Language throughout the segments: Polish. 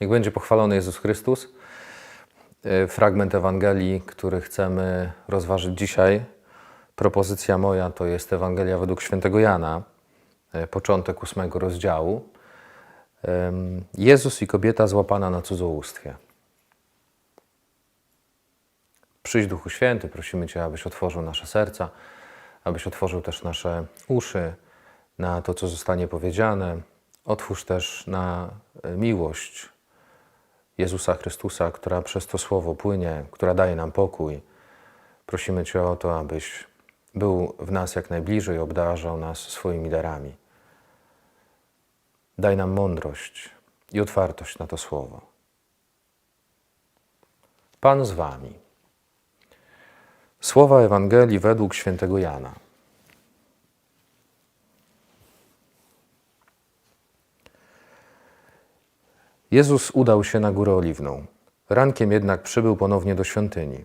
Niech będzie pochwalony Jezus Chrystus. E, Fragment Ewangelii, który chcemy rozważyć dzisiaj. Propozycja moja to jest Ewangelia według świętego Jana, e, początek ósmego rozdziału. Jezus i kobieta złapana na cudzołóstwie. Przyjdź Duchu Święty, prosimy Cię, abyś otworzył nasze serca, abyś otworzył też nasze uszy na to, co zostanie powiedziane. Otwórz też na e, miłość Jezusa Chrystusa, która przez to słowo płynie, która daje nam pokój. Prosimy Cię o to, abyś był w nas jak najbliżej, obdarzał nas swoimi darami. Daj nam mądrość i otwartość na to słowo. Pan z Wami. Słowa Ewangelii według świętego Jana. Jezus udał się na Górę Oliwną. Rankiem jednak przybył ponownie do świątyni.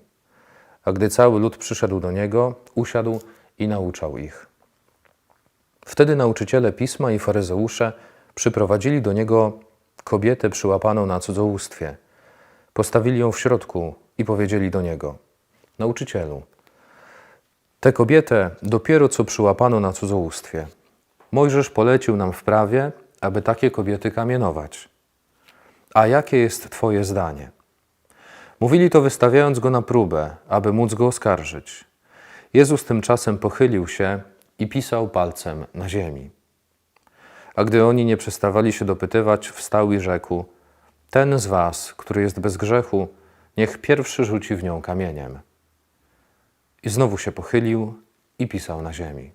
A gdy cały lud przyszedł do niego, usiadł i nauczał ich. Wtedy nauczyciele pisma i faryzeusze przyprowadzili do niego kobietę przyłapaną na cudzołóstwie. Postawili ją w środku i powiedzieli do niego: Nauczycielu, tę kobietę dopiero co przyłapano na cudzołóstwie. Mojżesz polecił nam w prawie, aby takie kobiety kamienować. A jakie jest Twoje zdanie? Mówili to wystawiając go na próbę, aby móc go oskarżyć. Jezus tymczasem pochylił się i pisał palcem na ziemi. A gdy oni nie przestawali się dopytywać, wstał i rzekł: Ten z was, który jest bez grzechu, niech pierwszy rzuci w nią kamieniem. I znowu się pochylił i pisał na ziemi.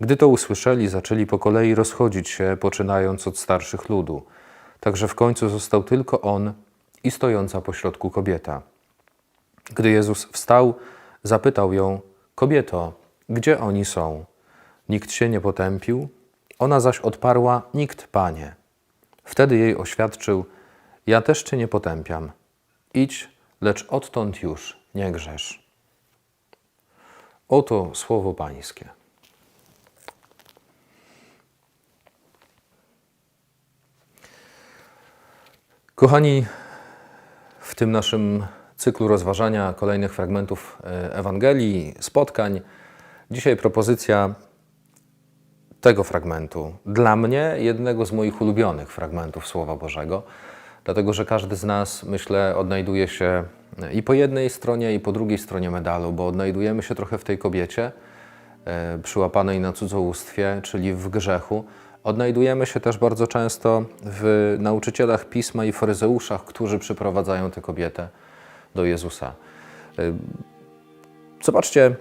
Gdy to usłyszeli, zaczęli po kolei rozchodzić się, poczynając od starszych ludu. Także w końcu został tylko on i stojąca pośrodku kobieta. Gdy Jezus wstał, zapytał ją: Kobieto, gdzie oni są? Nikt się nie potępił? Ona zaś odparła: Nikt, panie. Wtedy jej oświadczył: Ja też cię nie potępiam. Idź, lecz odtąd już nie grzesz. Oto słowo Pańskie. Kochani, w tym naszym cyklu rozważania kolejnych fragmentów e, Ewangelii, spotkań, dzisiaj propozycja tego fragmentu. Dla mnie jednego z moich ulubionych fragmentów Słowa Bożego, dlatego że każdy z nas, myślę, odnajduje się i po jednej stronie, i po drugiej stronie medalu, bo odnajdujemy się trochę w tej kobiecie e, przyłapanej na cudzołóstwie, czyli w grzechu. Odnajdujemy się też bardzo często w nauczycielach pisma i faryzeuszach, którzy przyprowadzają tę kobietę do Jezusa. Zobaczcie,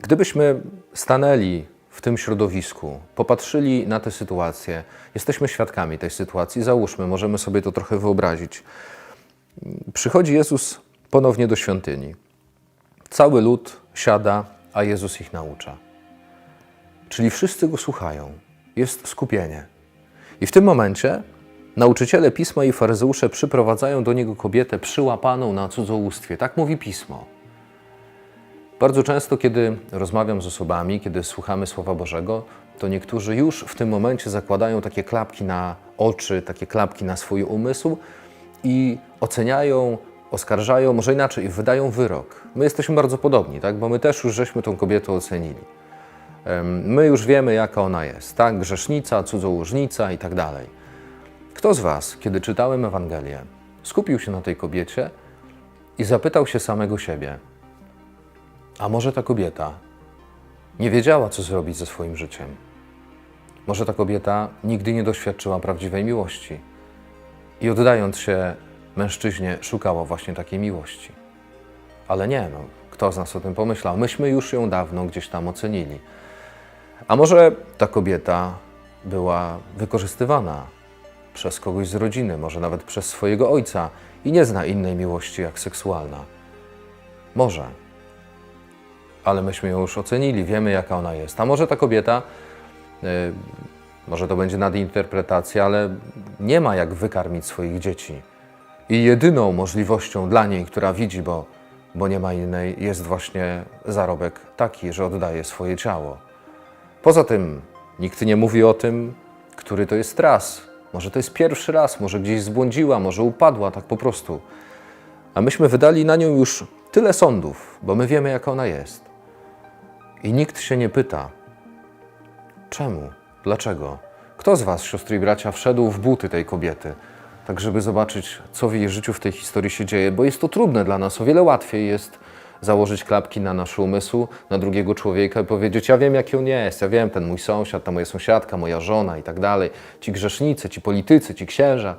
gdybyśmy stanęli w tym środowisku, popatrzyli na tę sytuację, jesteśmy świadkami tej sytuacji, załóżmy, możemy sobie to trochę wyobrazić. Przychodzi Jezus ponownie do świątyni. Cały lud siada, a Jezus ich naucza. Czyli wszyscy go słuchają. Jest skupienie. I w tym momencie nauczyciele pisma i faryzeusze przyprowadzają do niego kobietę przyłapaną na cudzołóstwie. Tak mówi pismo. Bardzo często, kiedy rozmawiam z osobami, kiedy słuchamy Słowa Bożego, to niektórzy już w tym momencie zakładają takie klapki na oczy, takie klapki na swój umysł i oceniają, oskarżają, może inaczej, wydają wyrok. My jesteśmy bardzo podobni, tak? bo my też już żeśmy tą kobietę ocenili. My już wiemy, jaka ona jest, tak? Grzesznica, cudzołożnica i tak dalej. Kto z Was, kiedy czytałem Ewangelię, skupił się na tej kobiecie i zapytał się samego siebie, a może ta kobieta nie wiedziała, co zrobić ze swoim życiem? Może ta kobieta nigdy nie doświadczyła prawdziwej miłości i oddając się mężczyźnie, szukała właśnie takiej miłości. Ale nie, no, kto z nas o tym pomyślał? Myśmy już ją dawno gdzieś tam ocenili. A może ta kobieta była wykorzystywana przez kogoś z rodziny, może nawet przez swojego ojca i nie zna innej miłości jak seksualna? Może. Ale myśmy ją już ocenili, wiemy jaka ona jest. A może ta kobieta, y, może to będzie nadinterpretacja, ale nie ma jak wykarmić swoich dzieci. I jedyną możliwością dla niej, która widzi, bo, bo nie ma innej, jest właśnie zarobek taki, że oddaje swoje ciało. Poza tym nikt nie mówi o tym, który to jest raz, Może to jest pierwszy raz, może gdzieś zbłądziła, może upadła tak po prostu. A myśmy wydali na nią już tyle sądów, bo my wiemy, jaka ona jest. I nikt się nie pyta, czemu, dlaczego. Kto z Was, siostry i bracia, wszedł w buty tej kobiety, tak żeby zobaczyć, co w jej życiu w tej historii się dzieje, bo jest to trudne dla nas. O wiele łatwiej jest założyć klapki na nasz umysł, na drugiego człowieka i powiedzieć: Ja wiem, jaki on jest, ja wiem, ten mój sąsiad, ta moja sąsiadka, moja żona i tak dalej, ci grzesznicy, ci politycy, ci księża.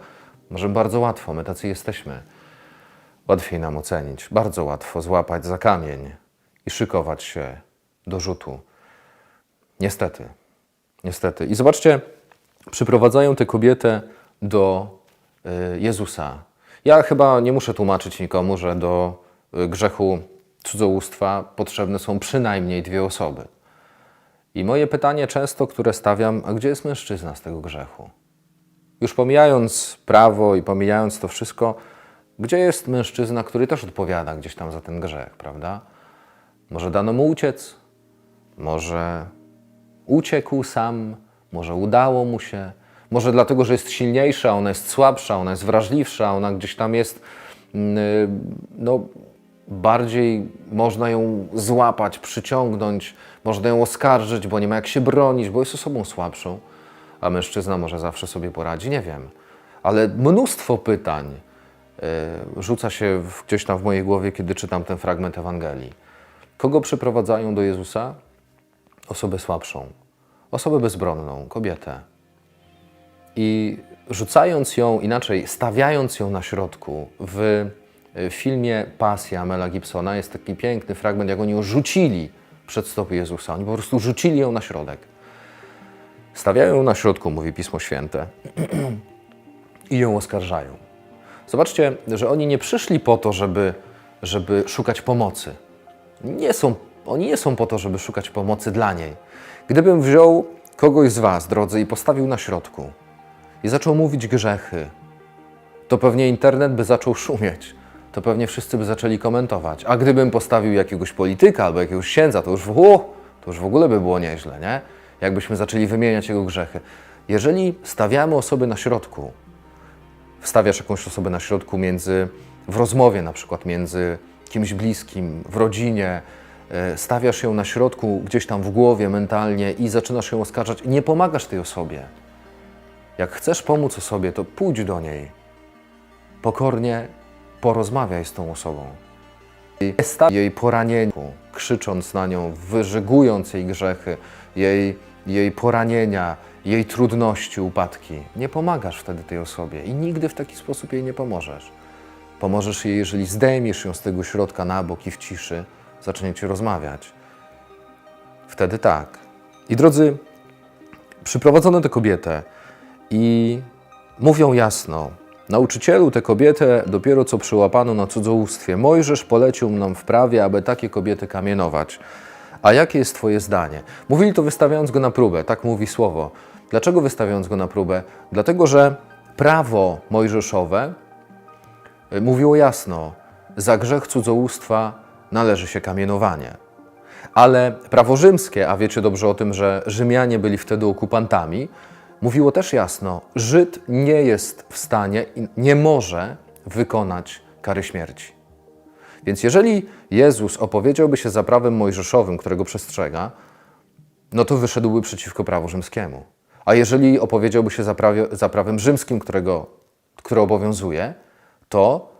Może bardzo łatwo, my tacy jesteśmy. Łatwiej nam ocenić, bardzo łatwo złapać za kamień i szykować się do rzutu. Niestety, niestety. I zobaczcie, przyprowadzają tę kobietę do y, Jezusa. Ja chyba nie muszę tłumaczyć nikomu, że do y, grzechu cudzołóstwa potrzebne są przynajmniej dwie osoby. I moje pytanie często, które stawiam, a gdzie jest mężczyzna z tego grzechu? Już pomijając prawo i pomijając to wszystko, gdzie jest mężczyzna, który też odpowiada gdzieś tam za ten grzech, prawda? Może dano mu uciec, może uciekł sam, może udało mu się, może dlatego, że jest silniejsza, ona jest słabsza, ona jest wrażliwsza, ona gdzieś tam jest, mm, no, bardziej można ją złapać, przyciągnąć, można ją oskarżyć, bo nie ma jak się bronić, bo jest osobą słabszą, a mężczyzna może zawsze sobie poradzi, nie wiem. Ale mnóstwo pytań y, rzuca się gdzieś tam w mojej głowie, kiedy czytam ten fragment Ewangelii. Kogo przyprowadzają do Jezusa? Osobę słabszą, osobę bezbronną, kobietę. I rzucając ją, inaczej, stawiając ją na środku w w filmie Pasja Mela Gibsona jest taki piękny fragment, jak oni ją rzucili przed stopy Jezusa. Oni po prostu rzucili ją na środek. Stawiają ją na środku, mówi Pismo Święte, i ją oskarżają. Zobaczcie, że oni nie przyszli po to, żeby, żeby szukać pomocy. Nie są, oni nie są po to, żeby szukać pomocy dla niej. Gdybym wziął kogoś z Was, drodzy, i postawił na środku i zaczął mówić grzechy, to pewnie internet by zaczął szumieć. To pewnie wszyscy by zaczęli komentować. A gdybym postawił jakiegoś polityka albo jakiegoś księdza, to już, uh, to już w ogóle by było nieźle, nie? Jakbyśmy zaczęli wymieniać jego grzechy. Jeżeli stawiamy osoby na środku, wstawiasz jakąś osobę na środku między, w rozmowie na przykład między kimś bliskim, w rodzinie, e, stawiasz ją na środku gdzieś tam w głowie, mentalnie i zaczynasz ją oskarżać, nie pomagasz tej osobie. Jak chcesz pomóc osobie, to pójdź do niej. Pokornie porozmawiaj z tą osobą. Staw jej poranieniu, krzycząc na nią, wyżygując jej grzechy, jej, jej poranienia, jej trudności, upadki. Nie pomagasz wtedy tej osobie i nigdy w taki sposób jej nie pomożesz. Pomożesz jej, jeżeli zdejmiesz ją z tego środka na bok i w ciszy zaczniecie rozmawiać. Wtedy tak. I drodzy, przyprowadzono tę kobietę i mówią jasno, Nauczycielu, tę kobietę dopiero co przyłapano na cudzołóstwie. Mojżesz polecił nam w prawie, aby takie kobiety kamienować. A jakie jest Twoje zdanie? Mówili to wystawiając go na próbę, tak mówi słowo. Dlaczego wystawiając go na próbę? Dlatego, że prawo mojżeszowe y, mówiło jasno, za grzech cudzołóstwa należy się kamienowanie. Ale prawo rzymskie, a wiecie dobrze o tym, że Rzymianie byli wtedy okupantami, mówiło też jasno, Żyd nie jest w stanie i nie może wykonać kary śmierci. Więc jeżeli Jezus opowiedziałby się za prawem mojżeszowym, którego przestrzega, no to wyszedłby przeciwko prawu rzymskiemu. A jeżeli opowiedziałby się za, prawie, za prawem rzymskim, którego, które obowiązuje, to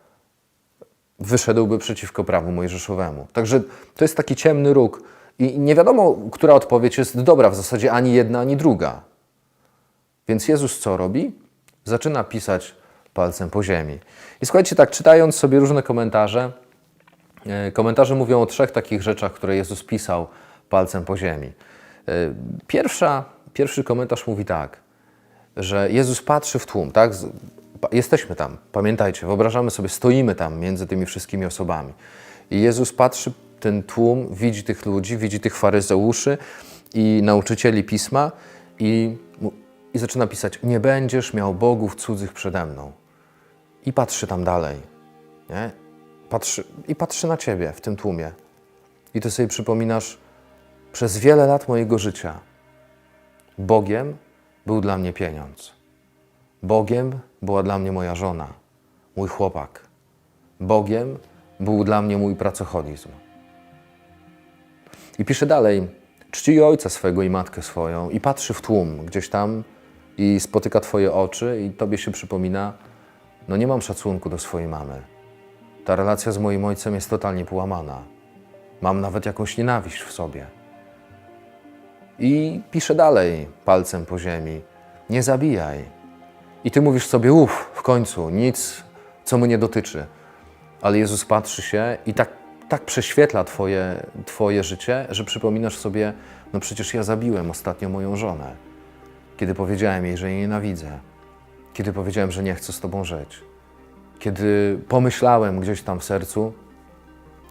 wyszedłby przeciwko prawu mojżeszowemu. Także to jest taki ciemny róg. I nie wiadomo, która odpowiedź jest dobra, w zasadzie ani jedna, ani druga. Więc Jezus co robi? Zaczyna pisać palcem po ziemi. I słuchajcie, tak czytając sobie różne komentarze, e, komentarze mówią o trzech takich rzeczach, które Jezus pisał palcem po ziemi. E, pierwsza, pierwszy komentarz mówi tak, że Jezus patrzy w tłum, tak? Jesteśmy tam, pamiętajcie, wyobrażamy sobie, stoimy tam między tymi wszystkimi osobami. I Jezus patrzy, ten tłum, widzi tych ludzi, widzi tych faryzeuszy i nauczycieli pisma i i zaczyna pisać: Nie będziesz miał bogów cudzych przede mną. I patrzy tam dalej. Nie? Patrzy, I patrzy na ciebie w tym tłumie. I ty sobie przypominasz, przez wiele lat mojego życia Bogiem był dla mnie pieniądz. Bogiem była dla mnie moja żona, mój chłopak. Bogiem był dla mnie mój pracoholizm. I pisze dalej, czci ojca swego i matkę swoją i patrzy w tłum gdzieś tam i spotyka Twoje oczy i Tobie się przypomina, no nie mam szacunku do swojej mamy. Ta relacja z moim ojcem jest totalnie połamana. Mam nawet jakąś nienawiść w sobie. I pisze dalej palcem po ziemi, nie zabijaj. I Ty mówisz sobie, uff, w końcu, nic, co mnie dotyczy. Ale Jezus patrzy się i tak, tak prześwietla twoje, twoje życie, że przypominasz sobie, no przecież ja zabiłem ostatnio moją żonę. Kiedy powiedziałem jej, że jej nienawidzę. Kiedy powiedziałem, że nie chcę z Tobą żyć. Kiedy pomyślałem gdzieś tam w sercu,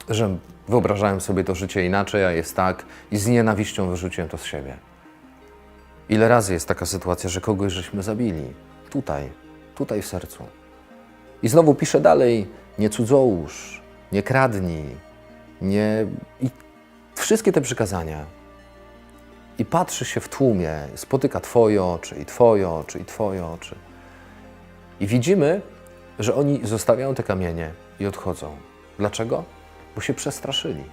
że wyobrażałem sobie to życie inaczej, a jest tak i z nienawiścią wyrzuciłem to z siebie. Ile razy jest taka sytuacja, że kogoś żeśmy zabili? Tutaj, tutaj w sercu. I znowu pisze dalej, nie cudzołóż, nie kradnij, nie... I wszystkie te przykazania. I patrzy się w tłumie, spotyka Twoje oczy i Twoje oczy i Twoje oczy. I widzimy, że oni zostawiają te kamienie i odchodzą. Dlaczego? Bo się przestraszyli.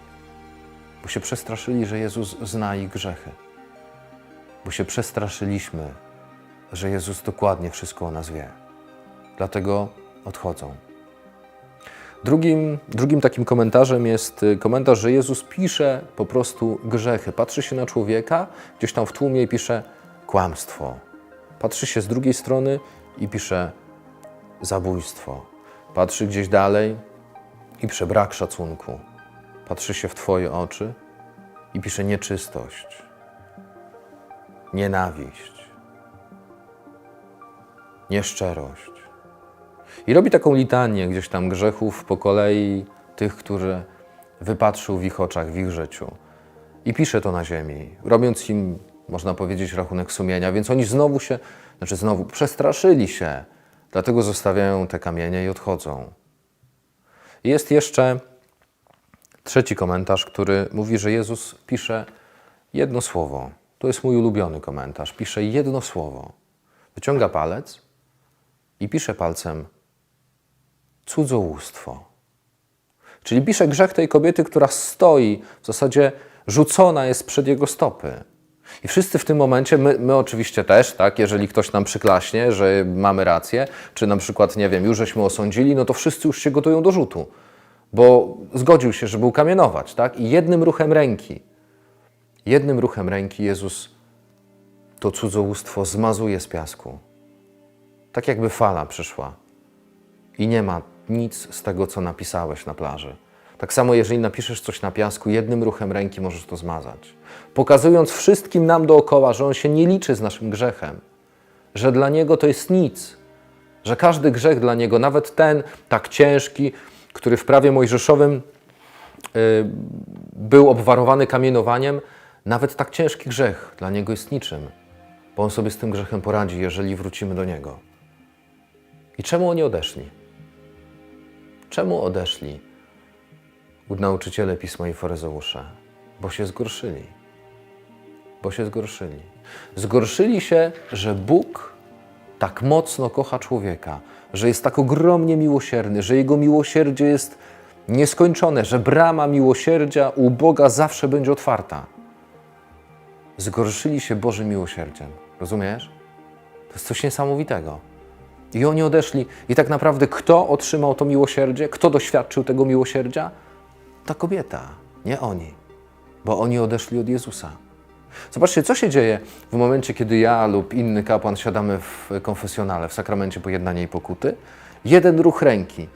Bo się przestraszyli, że Jezus zna ich grzechy. Bo się przestraszyliśmy, że Jezus dokładnie wszystko o nas wie. Dlatego odchodzą. Drugim, drugim takim komentarzem jest y, komentarz, że Jezus pisze po prostu grzechy. Patrzy się na człowieka, gdzieś tam w tłumie i pisze kłamstwo. Patrzy się z drugiej strony i pisze zabójstwo. Patrzy gdzieś dalej i pisze brak szacunku. Patrzy się w Twoje oczy i pisze nieczystość, nienawiść, nieszczerość. I robi taką litanię gdzieś tam grzechów po kolei tych, które wypatrzył w ich oczach, w ich życiu. I pisze to na ziemi, robiąc im, można powiedzieć, rachunek sumienia. Więc oni znowu się, znaczy znowu, przestraszyli się, dlatego zostawiają te kamienie i odchodzą. I Jest jeszcze trzeci komentarz, który mówi, że Jezus pisze jedno słowo. To jest mój ulubiony komentarz. Pisze jedno słowo. Wyciąga palec i pisze palcem cudzołóstwo. Czyli pisze grzech tej kobiety, która stoi, w zasadzie rzucona jest przed jego stopy. I wszyscy w tym momencie, my, my oczywiście też, tak, jeżeli ktoś nam przyklaśnie, że mamy rację, czy na przykład, nie wiem, już żeśmy osądzili, no to wszyscy już się gotują do rzutu, bo zgodził się, żeby ukamienować, tak? I jednym ruchem ręki, jednym ruchem ręki Jezus to cudzołóstwo zmazuje z piasku. Tak jakby fala przyszła i nie ma nic z tego, co napisałeś na plaży. Tak samo, jeżeli napiszesz coś na piasku, jednym ruchem ręki możesz to zmazać. Pokazując wszystkim nam dookoła, że on się nie liczy z naszym grzechem, że dla niego to jest nic, że każdy grzech dla niego, nawet ten tak ciężki, który w prawie mojżeszowym y, był obwarowany kamienowaniem, nawet tak ciężki grzech dla niego jest niczym, bo on sobie z tym grzechem poradzi, jeżeli wrócimy do niego. I czemu oni odeszli? Czemu odeszli nauczyciele Pisma i faryzeusze? Bo się zgorszyli. Bo się zgorszyli. Zgorszyli się, że Bóg tak mocno kocha człowieka, że jest tak ogromnie miłosierny, że Jego miłosierdzie jest nieskończone, że brama miłosierdzia u Boga zawsze będzie otwarta. Zgorszyli się Bożym miłosierdziem. Rozumiesz? To jest coś niesamowitego. I oni odeszli. I tak naprawdę kto otrzymał to miłosierdzie? Kto doświadczył tego miłosierdzia? Ta kobieta, nie oni. Bo oni odeszli od Jezusa. Zobaczcie, co się dzieje w momencie, kiedy ja lub inny kapłan siadamy w konfesjonale, w sakramencie pojednania i pokuty. Jeden ruch ręki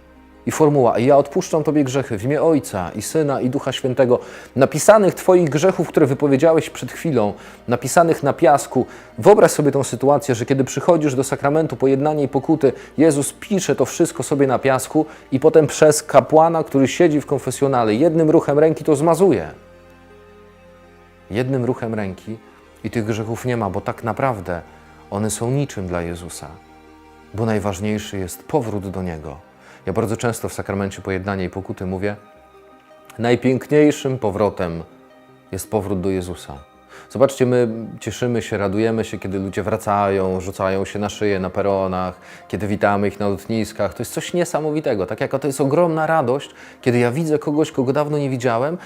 i formuła, ja odpuszczam Tobie grzechy w imię Ojca i Syna i Ducha Świętego, napisanych Twoich grzechów, które wypowiedziałeś przed chwilą, napisanych na piasku. Wyobraź sobie tę sytuację, że kiedy przychodzisz do sakramentu pojednania i pokuty, Jezus pisze to wszystko sobie na piasku i potem przez kapłana, który siedzi w konfesjonale, jednym ruchem ręki to zmazuje. Jednym ruchem ręki i tych grzechów nie ma, bo tak naprawdę one są niczym dla Jezusa, bo najważniejszy jest powrót do Niego. Ja bardzo często w sakramencie pojednania i pokuty mówię, najpiękniejszym powrotem jest powrót do Jezusa. Zobaczcie, my cieszymy się, radujemy się, kiedy ludzie wracają, rzucają się na szyję na peronach, kiedy witamy ich na lotniskach. To jest coś niesamowitego. Tak jak to jest ogromna radość, kiedy ja widzę kogoś, kogo dawno nie widziałem.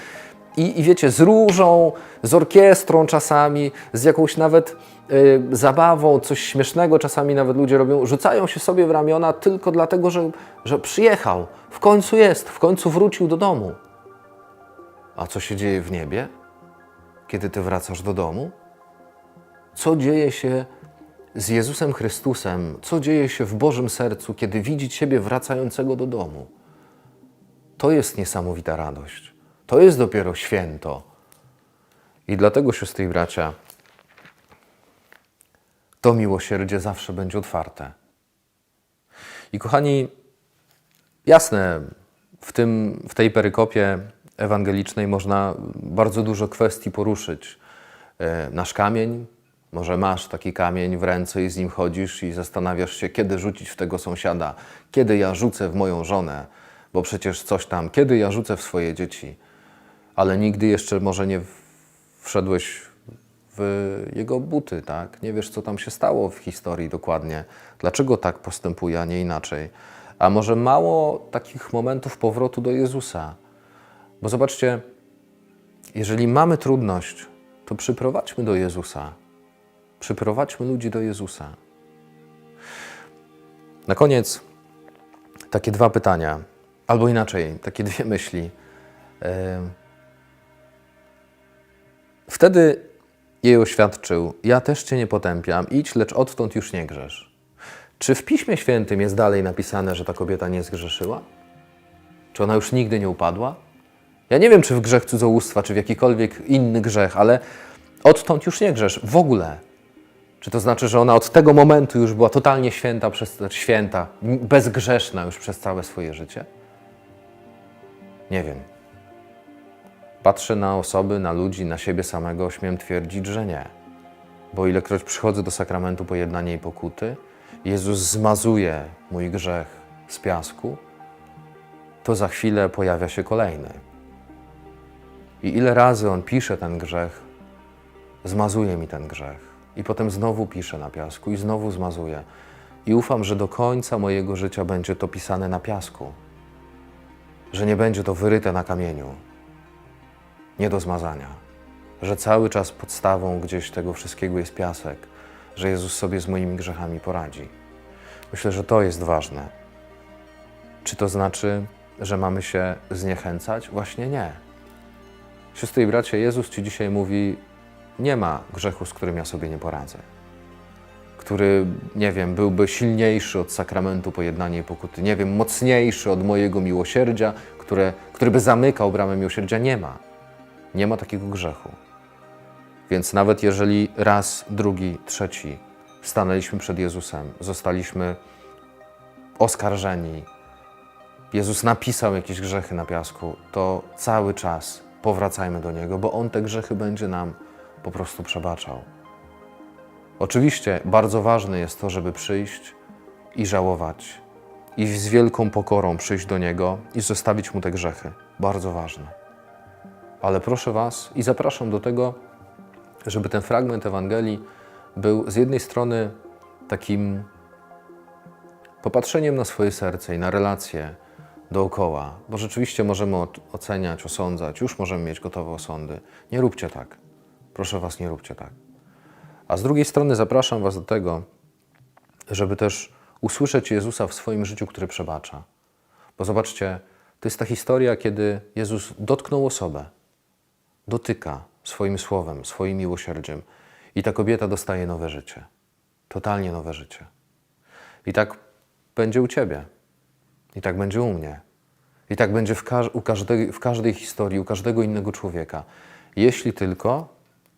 I, I wiecie, z różą, z orkiestrą czasami, z jakąś nawet y, zabawą, coś śmiesznego czasami nawet ludzie robią, rzucają się sobie w ramiona tylko dlatego, że, że przyjechał, w końcu jest, w końcu wrócił do domu. A co się dzieje w niebie, kiedy ty wracasz do domu? Co dzieje się z Jezusem Chrystusem? Co dzieje się w Bożym sercu, kiedy widzi Ciebie wracającego do domu? To jest niesamowita radość. To jest dopiero święto. I dlatego, siostry i bracia, to miłosierdzie zawsze będzie otwarte. I kochani, jasne, w, tym, w tej perykopie ewangelicznej można bardzo dużo kwestii poruszyć. E, Nasz kamień, może masz taki kamień w ręce i z nim chodzisz i zastanawiasz się, kiedy rzucić w tego sąsiada, kiedy ja rzucę w moją żonę, bo przecież coś tam, kiedy ja rzucę w swoje dzieci. Ale nigdy jeszcze może nie wszedłeś w jego buty, tak? Nie wiesz, co tam się stało w historii dokładnie, dlaczego tak postępuje, a nie inaczej. A może mało takich momentów powrotu do Jezusa. Bo zobaczcie, jeżeli mamy trudność, to przyprowadźmy do Jezusa. Przyprowadźmy ludzi do Jezusa. Na koniec takie dwa pytania, albo inaczej, takie dwie myśli. Em, Wtedy jej oświadczył: Ja też cię nie potępiam, idź, lecz odtąd już nie grzesz. Czy w Piśmie Świętym jest dalej napisane, że ta kobieta nie zgrzeszyła? Czy ona już nigdy nie upadła? Ja nie wiem, czy w grzech cudzołóstwa, czy w jakikolwiek inny grzech, ale odtąd już nie grzesz w ogóle. Czy to znaczy, że ona od tego momentu już była totalnie święta, przez, znaczy święta, bezgrzeszna już przez całe swoje życie? Nie wiem. Patrzę na osoby, na ludzi, na siebie samego, śmiem twierdzić, że nie. Bo ilekroć przychodzę do sakramentu pojednania i pokuty, Jezus zmazuje mój grzech z piasku, to za chwilę pojawia się kolejny. I ile razy On pisze ten grzech, zmazuje mi ten grzech. I potem znowu pisze na piasku i znowu zmazuje. I ufam, że do końca mojego życia będzie to pisane na piasku. Że nie będzie to wyryte na kamieniu. Nie do zmazania. Że cały czas podstawą gdzieś tego wszystkiego jest piasek. Że Jezus sobie z moimi grzechami poradzi. Myślę, że to jest ważne. Czy to znaczy, że mamy się zniechęcać? Właśnie nie. Siostry i bracia, Jezus Ci dzisiaj mówi: Nie ma grzechu, z którym ja sobie nie poradzę. Który, nie wiem, byłby silniejszy od sakramentu pojednania i pokuty, nie wiem, mocniejszy od mojego miłosierdzia, które, który by zamykał bramę miłosierdzia. Nie ma. Nie ma takiego grzechu. Więc nawet jeżeli raz, drugi, trzeci stanęliśmy przed Jezusem, zostaliśmy oskarżeni, Jezus napisał jakieś grzechy na piasku, to cały czas powracajmy do Niego, bo On te grzechy będzie nam po prostu przebaczał. Oczywiście bardzo ważne jest to, żeby przyjść i żałować, i z wielką pokorą przyjść do Niego i zostawić Mu te grzechy. Bardzo ważne. Ale proszę Was i zapraszam do tego, żeby ten fragment Ewangelii był z jednej strony takim popatrzeniem na swoje serce i na relacje dookoła, bo rzeczywiście możemy oceniać, osądzać, już możemy mieć gotowe osądy. Nie róbcie tak. Proszę Was, nie róbcie tak. A z drugiej strony zapraszam Was do tego, żeby też usłyszeć Jezusa w swoim życiu, który przebacza. Bo zobaczcie, to jest ta historia, kiedy Jezus dotknął osobę, dotyka swoim słowem, swoim miłosierdziem i ta kobieta dostaje nowe życie. Totalnie nowe życie. I tak będzie u Ciebie. I tak będzie u mnie. I tak będzie w, każ- w każdej historii, u każdego innego człowieka. Jeśli tylko,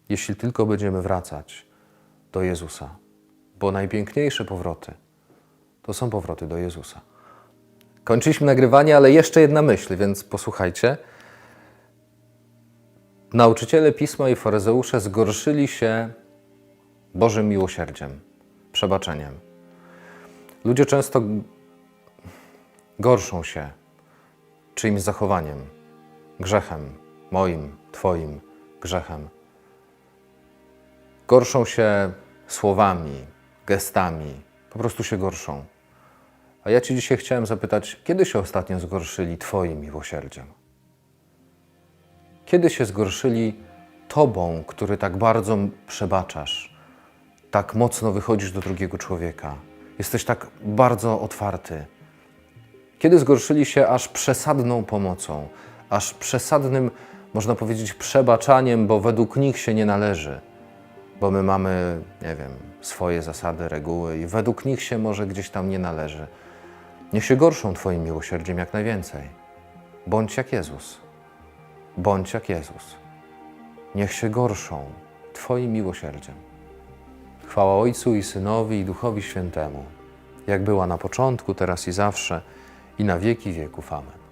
jeśli tylko będziemy wracać do Jezusa. Bo najpiękniejsze powroty to są powroty do Jezusa. Kończyliśmy nagrywanie, ale jeszcze jedna myśl, więc posłuchajcie. Nauczyciele pisma i faryzeusze zgorszyli się Bożym miłosierdziem, przebaczeniem. Ludzie często gorszą się czyimś zachowaniem, grzechem, moim, Twoim grzechem. Gorszą się słowami, gestami, po prostu się gorszą. A ja Ci dzisiaj chciałem zapytać, kiedy się ostatnio zgorszyli Twoim miłosierdziem? Kiedy się zgorszyli Tobą, który tak bardzo przebaczasz, tak mocno wychodzisz do drugiego człowieka, jesteś tak bardzo otwarty? Kiedy zgorszyli się aż przesadną pomocą, aż przesadnym, można powiedzieć, przebaczaniem, bo według nich się nie należy, bo my mamy, nie wiem, swoje zasady, reguły i według nich się może gdzieś tam nie należy. Niech się gorszą Twoim miłosierdziem jak najwięcej. Bądź jak Jezus. Bądź jak Jezus. Niech się gorszą Twoim miłosierdziem. Chwała Ojcu i Synowi i Duchowi Świętemu, jak była na początku, teraz i zawsze, i na wieki wieków. Amen.